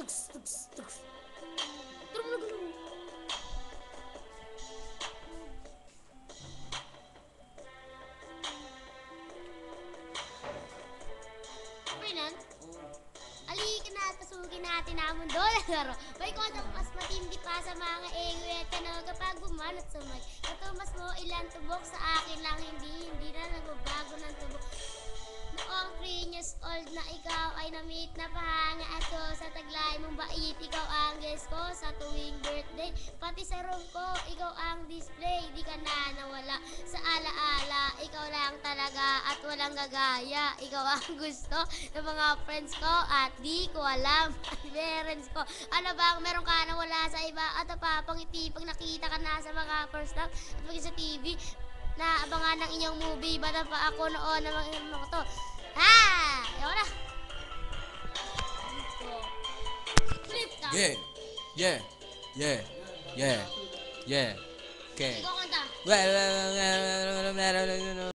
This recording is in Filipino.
tugs, tugs, tugs. Tara mo na gulo. Fernand, Alika na at natin ang mundo ng laro. May kota mas matindi pa sa mga engwet na kapag bumanat sa mic. Katumas mo ilan tubok sa akin lang hindi, hindi na nagbabago ng tubok. Noong 3 years old na ikaw ay na-meet na pahanga ako sa taglay mong bait. Ikaw ang guest ko sa tuwing birthday. Pati sa room ko, ikaw ang display. Di ka na nawala sa alaala. Ikaw lang talaga at walang gagaya. Ikaw ang gusto ng mga friends ko at di ko alam parents ko. Ano bang meron ka na wala sa iba at napapangiti pag nakita ka na sa mga first love at pag sa TV na abangan ng inyong movie. Bata pa ako noon na mga to. Yeah. Yeah. Yeah. Yeah. Yeah. Okay. Ikaw kanta. Well,